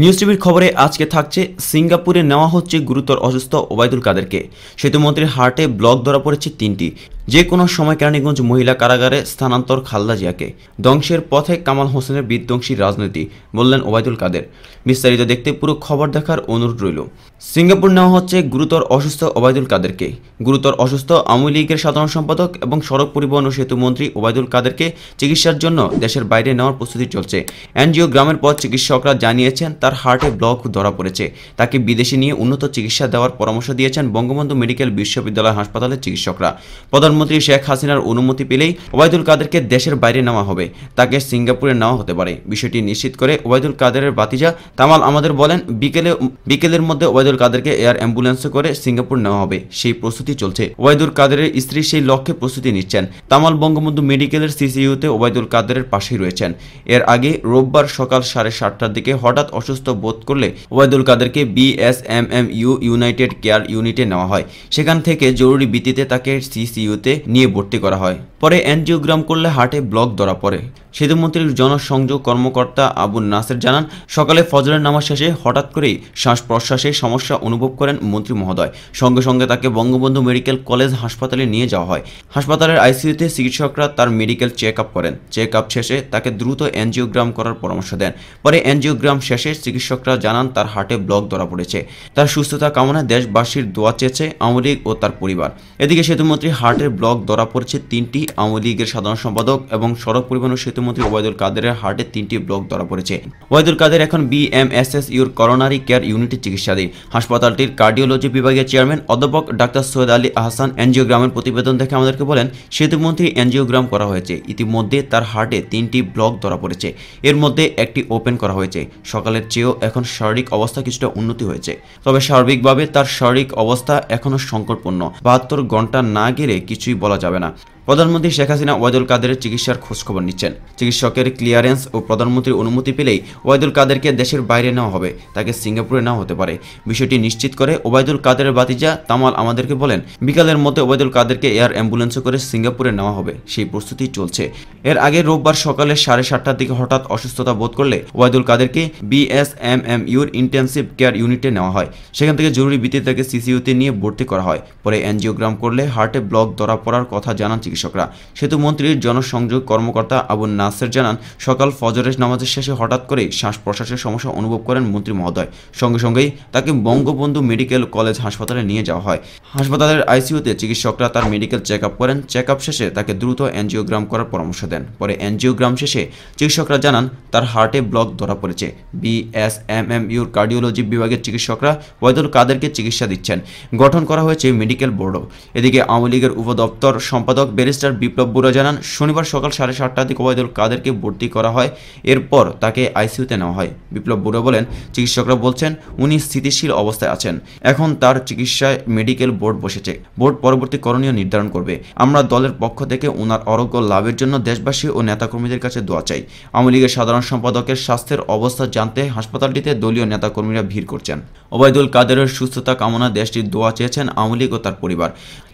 News টিভির খবরে আজকে থাকছে, সিঙ্গাপুরে নেওয়া হচ্ছে গুরুতর অসুস্থ ওবায়দুল কাদেরকে। সেতুমন্ত্রীর হার্টে ব্লক ধরা পড়েছে তিনটি। যে কোনো সময় কেরানীগঞ্জ মহিলা কারাগারে স্থানান্তর খালদা জিয়াকে। ধ্বংসের পথে কামাল হোসেনের বিধ্বংসী রাজনীতি, বললেন ওবায়দুল কাদের। বিস্তারিত দেখতে পুরো খবর দেখার অনুরোধ রইল। সিঙ্গাপুর নেওয়া হচ্ছে গুরুতর অসুস্থ ওবায়দুল কাদেরকে। গুরুতর অসুস্থ আওয়ামী লীগের সাধারণ সম্পাদক এবং সড়ক পরিবহন ও সেতু মন্ত্রী ওবায়দুল কাদেরকে চিকিৎসার জন্য দেশের বাইরে নেওয়ার প্রস্তুতি চলছে। এনজিও গ্রামের পর চিকিৎসকরা জানিয়েছেন, তার হার্টে ব্লক ধরা পড়েছে। তাকে বিদেশে নিয়ে উন্নত চিকিৎসা দেওয়ার পরামর্শ দিয়েছেন বঙ্গবন্ধু মেডিকেল বিশ্ববিদ্যালয় হাসপাতালের চিকিৎসকরা। প্রধানমন্ত্রী শেখ হাসিনার অনুমতি পেলেই ওবায়দুল কাদেরকে দেশের বাইরে নেওয়া হবে। তাকে সিঙ্গাপুরে নেওয়া হতে পারে। বিষয়টি নিশ্চিত করে ওবায়দুল কাদেরের বাতিজা তামাল আমাদের বলেন, বিকেলে, বিকেলের মধ্যে ওবায়দুল কাদেরকে এয়ার অ্যাম্বুলেন্সে করে সিঙ্গাপুর নেওয়া হবে। সেই প্রস্তুতি চলছে। ওবায়দুল কাদেরের স্ত্রী সেই লক্ষ্যে প্রস্তুতি নিচ্ছেন। তামাল বঙ্গবন্ধু মেডিকেলের সিসিইউতে ওবায়দুল কাদেরের পাশেই রয়েছেন। এর আগে রোববার সকাল সাড়ে সাতটার দিকে হঠাৎ অসুস্থ বোধ করলে ওবায়দুল কাদেরকে বিএসএমএমইউ ইউনাইটেড কেয়ার ইউনিটে নেওয়া হয়। সেখান থেকে জরুরি ভিত্তিতে তাকে সিসিইউতে নিয়ে ভর্তি করা হয়। পরে এনজিওগ্রাম করলে হার্টে ব্লক ধরা পড়ে। সেতুমন্ত্রীর জনসংযোগ কর্মকর্তা আবু নাসের জানান, সকালে ফজরের নামাজ শেষে হঠাৎ করেই শ্বাস প্রশ্বাসে সমস্যা অনুভব করেন মন্ত্রী মহোদয়। সঙ্গে সঙ্গে তাকে বঙ্গবন্ধু মেডিকেল কলেজ হাসপাতালে নিয়ে যাওয়া হয়। হাসপাতালের আইসিইউতে চিকিৎসকরা তার মেডিকেল চেক আপ করেন। চেক আপ শেষে তাকে দ্রুত এনজিওগ্রাম করার পরামর্শ দেন। পরে এনজিওগ্রাম শেষে চিকিৎসকরা জানান, তার হার্টে ব্লক ধরা পড়েছে। তার সুস্থতা কামনায় দেশবাসীর দোয়া চেয়েছে আওয়ামী ও তার পরিবার। এদিকে সেতুমন্ত্রী হার্টের ব্লক ধরা পড়েছে তিনটি। আওয়ামী লীগের সাধারণ সম্পাদক এবং সড়ক পরিবহন ও সেতুমন্ত্রী ওবায়দুল কাদেরের হার্টে তিনটি ব্লক ধরা পড়েছে। ওবায়দুল কাদের এখন বিএমএসএস ইউর করোনারি কেয়ার ইউনিটের চিকিৎসাধীন। হাসপাতালটির কার্ডিওলজি বিভাগের চেয়ারম্যান অধ্যাপক ডাক্তার সৈয়দ আলী আহসান এনজিওগ্রামের প্রতিবেদন দেখে আমাদেরকে বলেন সেতুমন্ত্রী এনজিওগ্রাম করা হয়েছে। ইতিমধ্যে তার হার্টে তিনটি ব্লক ধরা পড়েছে। এর মধ্যে একটি ওপেন করা হয়েছে। সকালের চেয়েও এখন শারীরিক অবস্থা কিছুটা উন্নতি হয়েছে। তবে সার্বিকভাবে তার শারীরিক অবস্থা এখনও সংকটপূর্ণ। বাহাত্তর ঘণ্টা না গেলে কিছুই বলা যাবে না। প্রধানমন্ত্রী শেখ হাসিনা ওয়াইদুল কাদেরের চিকিৎসার খোঁজখবর নিচ্ছেন। চিকিৎসকের ক্লিয়ারেন্স ও প্রধানমন্ত্রীর অনুমতি পেলেই ওবায়দুল কাদেরকে দেশের বাইরে নেওয়া হবে, তাকে সিঙ্গাপুরে নেওয়া হতে পারে। বিষয়টি নিশ্চিত করে ওবায়দুল কাদেরের বাতিজা তামাল আমাদেরকে বলেন, বিকালের মধ্যে ওবায়দুল কাদেরকে এয়ার অ্যাম্বুলেন্সে করে সিঙ্গাপুরে নেওয়া হবে। সেই প্রস্তুতি চলছে। এর আগে রোববার সকালে সাড়ে সাতটার দিকে হঠাৎ অসুস্থতা বোধ করলে ওবায়দুল কাদেরকে বিএসএমএম ইউর ইন্টেন্সিভ কেয়ার ইউনিটে নেওয়া হয়। সেখান থেকে জরুরি ভিত্তিতে তাকে সিসিইউতে নিয়ে ভর্তি করা হয়। পরে এনজিওগ্রাম করলে হার্টে ব্লক ধরা পড়ার কথা জানান চিকিৎসকরা সেতু মন্ত্রীর জনসংযোগ কর্মকর্তা আবু নাসের জানান, সকাল ফজরের নামাজের শেষে হঠাৎ করে শ্বাস প্রশ্বাসের সমস্যা অনুভব করেন মন্ত্রী মহোদয়। সঙ্গে সঙ্গেই তাকে বঙ্গবন্ধু মেডিকেল কলেজ হাসপাতালে নিয়ে যাওয়া হয়। হাসপাতালের আইসিইউতে চিকিৎসকরা তার মেডিকেল চেক আপ করেন। চেক আপ শেষে তাকে দ্রুত এনজিওগ্রাম করার পরামর্শ দেন। পরে এনজিওগ্রাম শেষে চিকিৎসকরা জানান, তার হার্টে ব্লক ধরা পড়েছে। বিএসএমএম ইউর কার্ডিওলজি বিভাগের চিকিৎসকরা ওয়াইদুল কাদেরকে চিকিৎসা দিচ্ছেন। গঠন করা হয়েছে মেডিকেল বোর্ডও। এদিকে আওয়ামী লীগের উপদপ্তর সম্পাদক ব্যারিস্টার বিপ্লব বুড়া জানান, শনিবার সকাল সাড়ে সাতটার দিকে ওবায়দুল কাদেরকে ভর্তি করা হয়, এরপর তাকে আইসিইউতে নেওয়া হয়। বিপ্লব বুড়া বলেন, চিকিৎসকরা বলছেন, উনি স্থিতিশীল অবস্থায় আছেন। এখন তার চিকিৎসায় মেডিকেল বোর্ড বসেছে। বোর্ড পরবর্তী করণীয় নির্ধারণ করবে। আমরা দলের পক্ষ থেকে ওনার আরোগ্য লাভের জন্য দেশবাসী ও নেতাকর্মীদের কাছে দোয়া চাই। আওয়ামী লীগের সাধারণ সম্পাদকের স্বাস্থ্যের অবস্থা জানতে হাসপাতালটিতে দলীয় নেতাকর্মীরা ভিড় করছেন। ওবায়দুল কাদেরের সুস্থতা কামনা দেশটির দোয়া চেয়েছেন আওয়ামী লীগ ও তার পরিবার।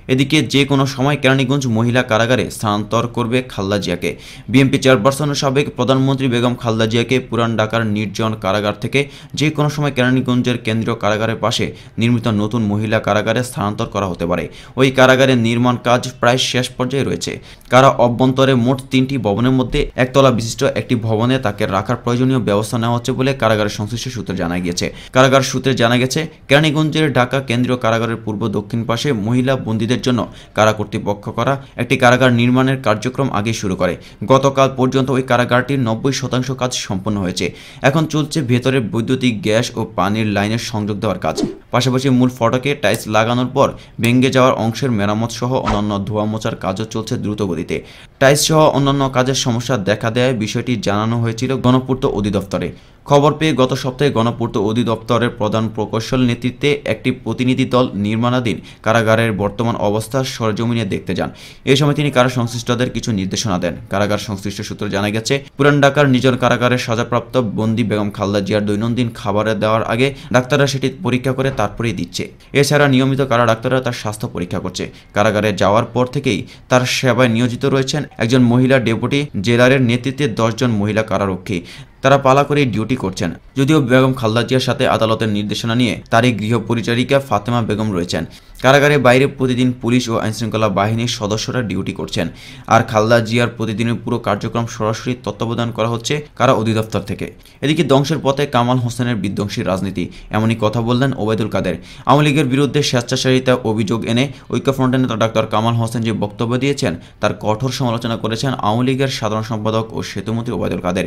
এদিকে যে কোনো সময় কেরানীগঞ্জ মহিলা কারাগারে স্থানান্তর করবে খালদা জিয়াকে। বিএনপি চেয়ারপারসন সাবেক প্রধানমন্ত্রী বেগম খালদা জিয়াকে পুরান ঢাকার নির্জন কারাগার থেকে যে কোনো সময় কেরানীগঞ্জের কেন্দ্রীয় কারাগারের পাশে নির্মিত নতুন মহিলা কারাগারে স্থানান্তর করা হতে পারে। ওই কারাগারের নির্মাণ কাজ প্রায় শেষ পর্যায়ে রয়েছে। কারা অভ্যন্তরে মোট তিনটি ভবনের মধ্যে একতলা বিশিষ্ট একটি ভবনে তাকে রাখার প্রয়োজনীয় ব্যবস্থা নেওয়া হচ্ছে বলে কারাগারের সংশ্লিষ্ট সূত্রে জানা গিয়েছে। কারাগার সূত্রে জানা গেছে, কেরানীগঞ্জের ঢাকা কেন্দ্রীয় কারাগারের পূর্ব দক্ষিণ পাশে মহিলা বন্দীদের জন্য কারা কর্তৃপক্ষ করা একটি কারাগার নির্মাণের কার্যক্রম আগে শুরু করে। গতকাল পর্যন্ত ওই কারাগারটির নব্বই শতাংশ কাজ সম্পন্ন হয়েছে। এখন চলছে ভেতরে বৈদ্যুতিক গ্যাস ও পানির লাইনের সংযোগ দেওয়ার কাজ। পাশাপাশি মূল ফটকে টাইলস লাগানোর পর ভেঙে যাওয়ার অংশের মেরামত সহ অন্যান্য ধোয়া মোচার কাজও চলছে দ্রুত গতিতে টাইলস সহ অন্যান্য কাজের সমস্যা দেখা দেয় বিষয়টি জানানো হয়েছিল গণপূর্ত অধিদপ্তরে। খবর পেয়ে গত সপ্তাহে গণপূর্ত অধিদপ্তরের প্রধান প্রকৌশল নেতৃত্বে একটি প্রতিনিধি দল নির্মাণাধীন কারাগারের বর্তমান অবস্থা সরজমিনে দেখতে যান। এই সময় তিনি কারা সংশ্লিষ্টদের কিছু নির্দেশনা দেন। কারাগার সংশ্লিষ্ট সূত্রে জানা গেছে, পুরান ঢাকার নিজন কারাগারের সাজাপ্রাপ্ত বন্দি বেগম খালদা জিয়ার দৈনন্দিন খাবারে দেওয়ার আগে ডাক্তাররা সেটি পরীক্ষা করে তারপরেই দিচ্ছে। এছাড়া নিয়মিত কারা ডাক্তাররা তার স্বাস্থ্য পরীক্ষা করছে। কারাগারে যাওয়ার পর থেকেই তার সেবায় নিয়োজিত রয়েছেন একজন মহিলা ডেপুটি জেলারের নেতৃত্বে দশজন মহিলা কারারক্ষী। তারা পালা করে ডিউটি করছেন। যদিও বেগম খালদা জিয়ার সাথে আদালতের নির্দেশনা নিয়ে তারই গৃহ পরিচারিকা ফাতেমা বেগম রয়েছেন। কারাগারে বাইরে প্রতিদিন পুলিশ ও আইনশৃঙ্খলা বাহিনীর সদস্যরা ডিউটি করছেন। আর খালদা জিয়ার প্রতিদিনের পুরো কার্যক্রম সরাসরি তত্ত্বাবধান করা হচ্ছে কারা অধিদপ্তর থেকে। এদিকে ধ্বংসের পথে কামাল হোসেনের বিধ্বংসী রাজনীতি। এমনই কথা বললেন ওবায়দুল কাদের। আওয়ামী লীগের বিরুদ্ধে স্বেচ্ছাচারিতা অভিযোগ এনে ঐক্যফ্রন্টের নেতা ডাক্তার কামাল হোসেন যে বক্তব্য দিয়েছেন, তার কঠোর সমালোচনা করেছেন আওয়ামী লীগের সাধারণ সম্পাদক ও সেতুমন্ত্রী ওবায়দুল কাদের।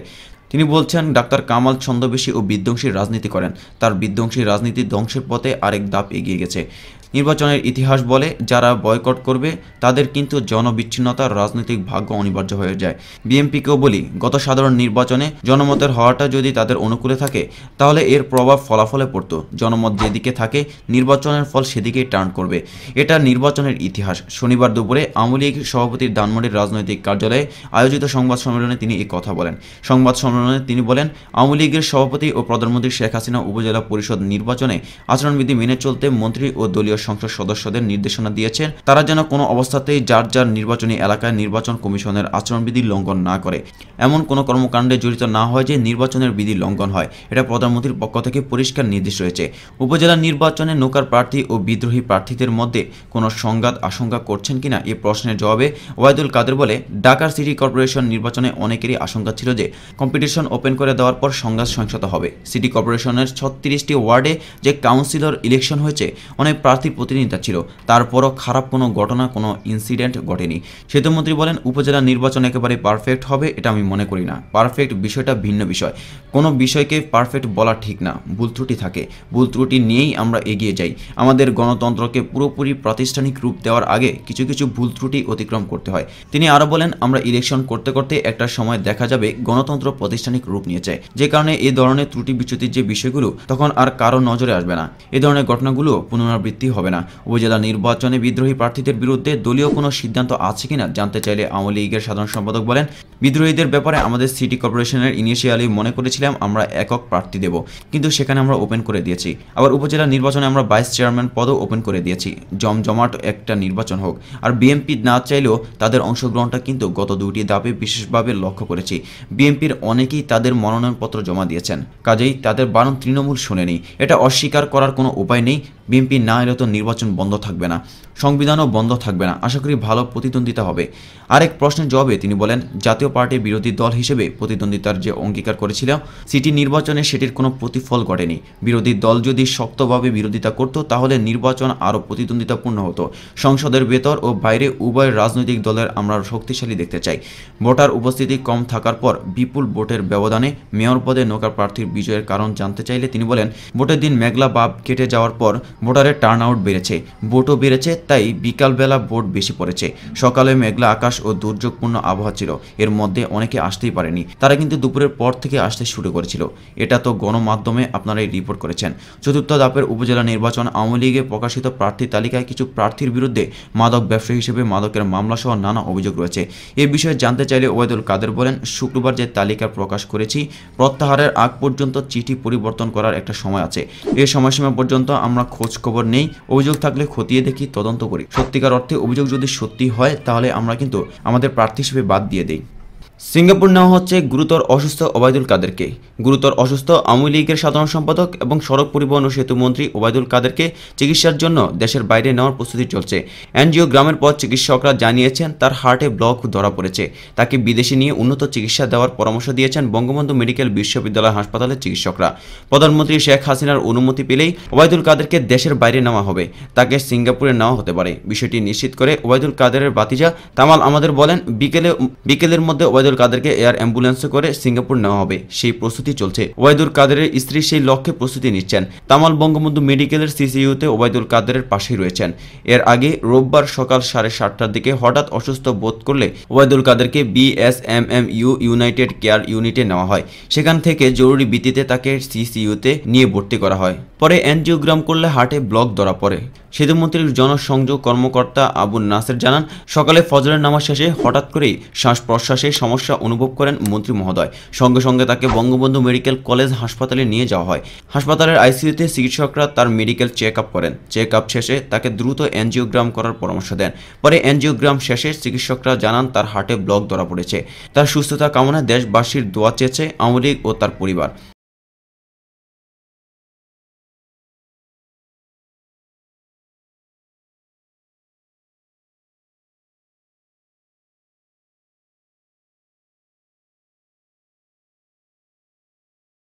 তিনি বলছেন, ডাক্তার কামাল ছন্দবেশী ও বিধ্বংসী রাজনীতি করেন। তার বিধ্বংসী রাজনীতি ধ্বংসের পথে আরেক ধাপ এগিয়ে গেছে। নির্বাচনের ইতিহাস বলে, যারা বয়কট করবে, তাদের কিন্তু জনবিচ্ছিন্নতার রাজনৈতিক ভাগ্য অনিবার্য হয়ে যায়। বিএনপিকেও বলি, গত সাধারণ নির্বাচনে জনমতের হওয়াটা যদি তাদের অনুকূলে থাকে, তাহলে এর প্রভাব ফলাফলে পড়তো। জনমত যেদিকে থাকে, নির্বাচনের ফল সেদিকেই টার্ন করবে। এটা নির্বাচনের ইতিহাস। শনিবার দুপুরে আওয়ামী লীগ সভাপতির ধানমন্ডির রাজনৈতিক কার্যালয়ে আয়োজিত সংবাদ সম্মেলনে তিনি এই কথা বলেন। সংবাদ সম্মেলনে তিনি বলেন, আওয়ামী লীগের সভাপতি ও প্রধানমন্ত্রী শেখ হাসিনা উপজেলা পরিষদ নির্বাচনে আচরণবিধি মেনে চলতে মন্ত্রী ও দলীয় সংসদ সদস্যদের নির্দেশনা দিয়েছেন, তারা যেন কোনো অবস্থাতেই যার যার নির্বাচনী এলাকায় নির্বাচন কমিশনের আচরণবিধি লঙ্ঘন না করে। এমন কোনো কর্মকাণ্ডে জড়িত না হয় যে নির্বাচনের বিধি লঙ্ঘন হয়, এটা প্রধানমন্ত্রীর পক্ষ থেকে পরিষ্কার নির্দেশ রয়েছে। উপজেলা নির্বাচনে নৌকার প্রার্থী ও বিদ্রোহী প্রার্থীদের মধ্যে কোনো সংঘাত আশঙ্কা করছেন কিনা এ প্রশ্নের জবাবে ওয়াইদুল কাদের বলে, ঢাকার সিটি কর্পোরেশন নির্বাচনে অনেকেরই আশঙ্কা ছিল যে কম্পিটিশন ওপেন করে দেওয়ার পর সংঘাত সহিংসতা হবে। সিটি কর্পোরেশনের ছত্রিশটি ওয়ার্ডে যে কাউন্সিলর ইলেকশন হয়েছে, অনেক প্রার্থী প্রতিনিধিতা ছিল। তারপরও খারাপ কোনো ঘটনা, কোনো ইনসিডেন্ট ঘটেনি। সেতুমন্ত্রী বলেন, উপজেলা নির্বাচন একেবারে পারফেক্ট হবে, এটা আমি মনে করি না। পারফেক্ট বিষয়টা ভিন্ন বিষয়। কোনো বিষয়কে পারফেক্ট বলা ঠিক না। ভুল ত্রুটি থাকে। ভুল ত্রুটি নিয়েই আমরা এগিয়ে যাই। আমাদের গণতন্ত্রকে পুরোপুরি প্রাতিষ্ঠানিক রূপ দেওয়ার আগে কিছু কিছু ভুল ত্রুটি অতিক্রম করতে হয়। তিনি আরও বলেন, আমরা ইলেকশন করতে করতে একটা সময় দেখা যাবে, গণতন্ত্র প্রাতিষ্ঠানিক রূপ নিয়েছে। যে কারণে এই ধরনের ত্রুটি বিচ্যুতির যে বিষয়গুলো, তখন আর কারও নজরে আসবে না। এ ধরনের ঘটনাগুলো পুনরাবৃত্তি হবে না। উপজেলা নির্বাচনে বিদ্রোহী প্রার্থীদের বিরুদ্ধে দলীয় কোনো সিদ্ধান্ত আছে কিনা জানতে চাইলে আওয়ামী লীগের সাধারণ সম্পাদক বলেন, বিদ্রোহীদের ব্যাপারে আমাদের সিটি কর্পোরেশনের ইনিশিয়ালি মনে করেছিলাম আমরা একক প্রার্থী দেব, কিন্তু সেখানে আমরা ওপেন করে দিয়েছি। আবার উপজেলা নির্বাচনে আমরা ভাইস চেয়ারম্যান পদও ওপেন করে দিয়েছি। জমজমাট একটা নির্বাচন হোক। আর বিএনপি না চাইলেও তাদের অংশগ্রহণটা কিন্তু গত দুটি ধাপে বিশেষভাবে লক্ষ্য করেছি। বিএনপির অনেকেই তাদের মনোনয়নপত্র জমা দিয়েছেন। কাজেই তাদের বারণ তৃণমূল শোনেনি। এটা অস্বীকার করার কোনো উপায় নেই। বিএনপি না এলে তো নির্বাচন বন্ধ থাকবে না, সংবিধানও বন্ধ থাকবে না, আশা করি ভালো প্রতিদ্বন্দ্বিতা হবে। আরেক প্রশ্নের জবাবে তিনি বলেন, জাতীয় পার্টির বিরোধী দল হিসেবে প্রতিদ্বন্দ্বিতার যে অঙ্গীকার করেছিল, সিটি নির্বাচনে সেটির কোনো প্রতিফল ঘটেনি। বিরোধী দল যদি শক্তভাবে বিরোধিতা করত, তাহলে নির্বাচন আরও প্রতিদ্বন্দ্বিতাপূর্ণ হতো। সংসদের ভেতর ও বাইরে উভয় রাজনৈতিক দলের আমরা শক্তিশালী দেখতে চাই। ভোটার উপস্থিতি কম থাকার পর বিপুল ভোটের ব্যবধানে মেয়র পদে নৌকা প্রার্থীর বিজয়ের কারণ জানতে চাইলে তিনি বলেন, ভোটের দিন মেঘলা বাপ কেটে যাওয়ার পর ভোটারের টার্ন আউট বেড়েছে ভোটও বেড়েছে, তাই বিকালবেলা বোট বেশি পড়েছে। সকালে মেঘলা আকাশ ও দুর্যোগপূর্ণ আবহাওয়া ছিল, এর মধ্যে অনেকে আসতেই পারেনি। তারা কিন্তু দুপুরের পর থেকে আসতে শুরু করেছিল। এটা তো গণমাধ্যমে আপনারাই রিপোর্ট করেছেন। চতুর্থ ধাপের উপজেলা নির্বাচন আওয়ামী লীগে প্রকাশিত প্রার্থী তালিকায় কিছু প্রার্থীর বিরুদ্ধে মাদক ব্যবসায়ী হিসেবে মাদকের মামলা সহ নানা অভিযোগ রয়েছে। এ বিষয়ে জানতে চাইলে ওয়েদুল কাদের বলেন, শুক্রবার যে তালিকা প্রকাশ করেছি, প্রত্যাহারের আগ পর্যন্ত চিঠি পরিবর্তন করার একটা সময় আছে। এ সময়সীমা পর্যন্ত আমরা খোঁজ খবর নেই অভিযোগ থাকলে খতিয়ে দেখি, তদন্ত করি। সত্যিকার অর্থে অভিযোগ যদি সত্যি হয়, তাহলে আমরা কিন্তু আমাদের প্রার্থী হিসেবে বাদ দিয়ে দিই। সিঙ্গাপুর নেওয়া হচ্ছে গুরুতর অসুস্থ ওবায়দুল কাদেরকে। গুরুতর অসুস্থ আওয়ামী লীগের সাধারণ সম্পাদক এবং সড়ক পরিবহন ও সেতু মন্ত্রী ওবায়দুল কাদেরকে চিকিৎসার জন্য দেশের বাইরে নেওয়ার প্রস্তুতি চলছে। এনজিও গ্রামের পর চিকিৎসকরা জানিয়েছেন, তার হার্টে ব্লক ধরা পড়েছে। তাকে বিদেশে নিয়ে উন্নত চিকিৎসা দেওয়ার পরামর্শ দিয়েছেন বঙ্গবন্ধু মেডিকেল বিশ্ববিদ্যালয় হাসপাতালের চিকিৎসকরা। প্রধানমন্ত্রী শেখ হাসিনার অনুমতি পেলেই ওবায়দুল কাদেরকে দেশের বাইরে নেওয়া হবে। তাকে সিঙ্গাপুরে নেওয়া হতে পারে। বিষয়টি নিশ্চিত করে ওবায়দুল কাদেরের বাতিজা তামাল আমাদের বলেন, বিকেলে বিকেলের মধ্যে ওবায়দুল কাদেরকে এয়ার অ্যাম্বুলেন্সে করে সিঙ্গাপুর নেওয়া হবে। সেই প্রস্তুতি চলছে। ওবায়দুল কাদেরের স্ত্রী সেই লক্ষ্যে প্রস্তুতি নিচ্ছেন। তামাল বঙ্গবন্ধু মেডিকেলের সিসিইউতে ওবায়দুল কাদেরের পাশেই রয়েছেন। এর আগে রোববার সকাল সাড়ে সাতটার দিকে হঠাৎ অসুস্থ বোধ করলে ওবায়দুল কাদেরকে বিএসএমএম ইউ ইউনাইটেড কেয়ার ইউনিটে নেওয়া হয়। সেখান থেকে জরুরি ভিত্তিতে তাকে সিসিইউতে নিয়ে ভর্তি করা হয়। পরে এনজিওগ্রাম করলে হার্টে ব্লক ধরা পড়ে। সেতুমন্ত্রীর জনসংযোগ কর্মকর্তা আবু নাসের জানান, সকালে ফজরের নামাজ শেষে হঠাৎ করেই শ্বাস প্রশ্বাসে সমস্যা সমস্যা অনুভব করেন মন্ত্রী মহোদয়। সঙ্গে সঙ্গে তাকে বঙ্গবন্ধু মেডিকেল কলেজ হাসপাতালে নিয়ে যাওয়া হয়। হাসপাতালের আইসিইউতে চিকিৎসকরা তার মেডিকেল চেক আপ করেন। চেক আপ শেষে তাকে দ্রুত এনজিওগ্রাম করার পরামর্শ দেন। পরে এনজিওগ্রাম শেষে চিকিৎসকরা জানান তার হার্টে ব্লক ধরা পড়েছে। তার সুস্থতা কামনায় দেশবাসীর দোয়া চেয়েছে আওয়ামী লীগ ও তার পরিবার।